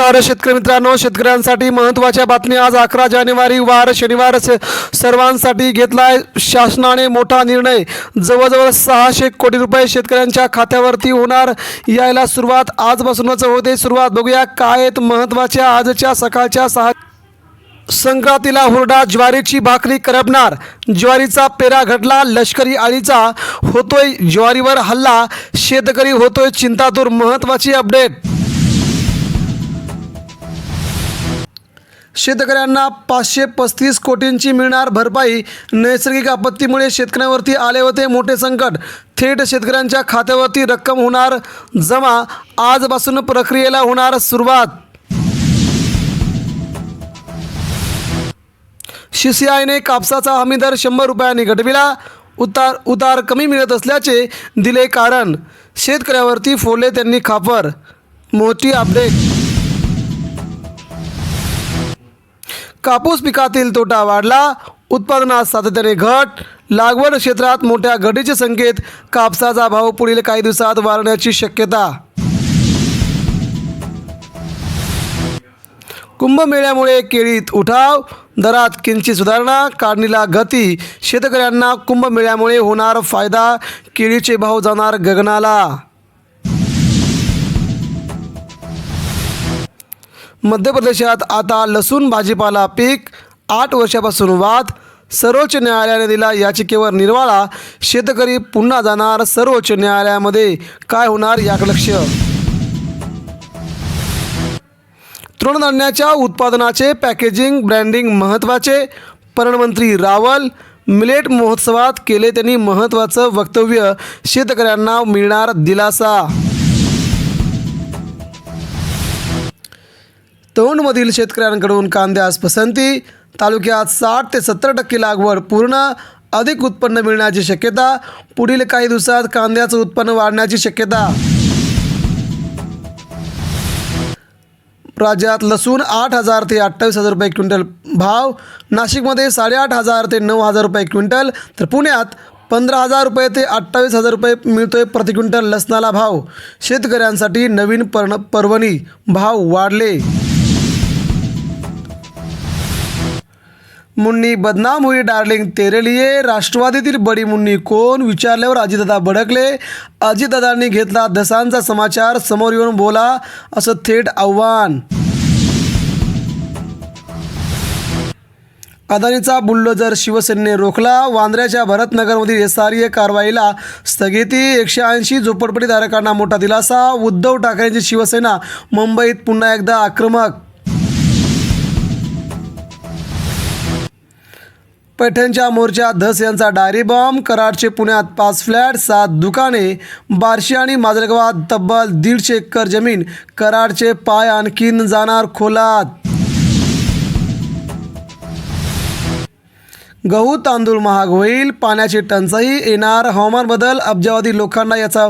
नमस्कार. शेतकरी मित्रांनो शेतकऱ्यांसाठी महत्त्वाच्या बातमी आज अकरा जानेवारी वार शनिवार सर्वांसाठी घेतलाय शासनाने मोठा निर्णय. जवळजवळ सहाशे कोटी रुपये शेतकऱ्यांच्या खात्यावरती होणार. यायला सुरुवात आजपासूनच होते. सुरुवात बघूया काय आहेत महत्त्वाच्या आजच्या सकाळच्या सहा संक्रांतीला हुरडा ज्वारीची भाकरी करपणार. ज्वारीचा पेरा घडला लष्करी आळीचा होतोय ज्वारीवर हल्ला. शेतकरी होतोय चिंतातूर. महत्त्वाची अपडेट. शेतकऱ्यांना पाचशे पस्तीस कोटींची मिळणार भरपाई. नैसर्गिक आपत्तीमुळे शेतकऱ्यांवरती आले होते मोठे संकट. थेट शेतकऱ्यांच्या खात्यावरती रक्कम होणार जमा. आजपासून प्रक्रियेला होणार सुरुवात. सीसीआयने कापसाचा हमीदर शंभर रुपयांनी घटविला. उतार उतार कमी मिळत असल्याचे दिले कारण. शेतकऱ्यावरती फोडले त्यांनी खापर. मोठी अपडेट. कापूस पिकातील तोटा वाढला उत्पादनात सातत्याने घट लागवड क्षेत्रात मोठ्या घटीचे संकेत कापसाचा भाव पुढील काही दिवसात वाढण्याची शक्यता. कुंभमेळ्यामुळे केळीत उठाव दरात किंचित सुधारणा काढणीला गती शेतकऱ्यांना कुंभमेळ्यामुळे होणार फायदा केळीचे भाव जाणार गगनाला. मध्य प्रदेशात आता लसूण भाजीपाला पीक आठ वर्षापासून वाद सर्वोच्च न्यायालयाने दिला याचिकेवर निर्वाळा. शेतकरी पुन्हा जाणार सर्वोच्च न्यायालयामध्ये. काय होणार याकडे लक्ष? तृणधान्याच्या उत्पादनाचे पॅकेजिंग ब्रँडिंग महत्त्वाचे. पर्यटनमंत्री रावल मिलेट महोत्सवात केले त्यांनी महत्त्वाचं वक्तव्य. शेतकऱ्यांना मिळणार दिलासा. दौंडमधील शेतकऱ्यांकडून कांद्यास पसंती. तालुक्यात साठ ते सत्तर टक्के लागवड पूर्ण. अधिक उत्पन्न मिळण्याची शक्यता. पुढील काही दिवसात कांद्याचं उत्पन्न वाढण्याची शक्यता. राज्यात लसूण आठ हजार ते अठ्ठावीस हजार रुपये क्विंटल भाव. नाशिकमध्ये साडेआठ हजार ते नऊ हजार रुपये क्विंटल. तर पुण्यात पंधरा हजार रुपये ते अठ्ठावीस हजार रुपये मिळतोय प्रति क्विंटल लसणाला भाव. शेतकऱ्यांसाठी नवीन पर्ण पर्वणी भाव वाढले. मुन्नी बदनाम हुई डार्लिंग तेरे लिए राष्ट्रवादीतील बडी मुन्नी कोण विचारल्यावर अजितदादा भडकले। अजितदादांनी घेतला दसांचा समाचार समोर येऊन बोला असं थेट आव्हान. अदानीचा बुलडोजर शिवसेनेने रोखला वांद्र्याच्या भरतनगरमधील एस आर ए कारवाईला स्थगिती एकशे ऐंशी झोपडपट्टीधारकांना मोठा दिलासा उद्धव ठाकरेंची शिवसेना मुंबईत पुन्हा एकदा आक्रमक. पैठणच्या मोर्चात धस यांचा डायरी बॉम्ब कराडचे पुण्यात पाच फ्लॅट सात दुकाने बार्शी आणि माजलगावात तब्बल दीडशे एकर जमीन कराडचे पाय आणखीन जाणार खोलात. गहू तांदूळ महाग होईल पाण्याची टंचाई येणार हवामान बदल अब्जावधी लोकांना याचा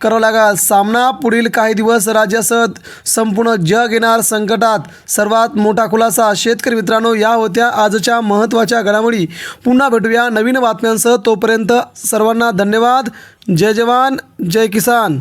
करावं लागाल. सामना पुढील काही दिवस राज्यासह संपूर्ण जग येणार संकटात. सर्वात मोठा खुलासा शेतकरी मित्रांनो या होत्या आजच्या महत्त्वाच्या घडामोडी. पुन्हा भेटूया नवीन बातम्यांसह. तोपर्यंत सर्वांना धन्यवाद. जय जवान जय किसान.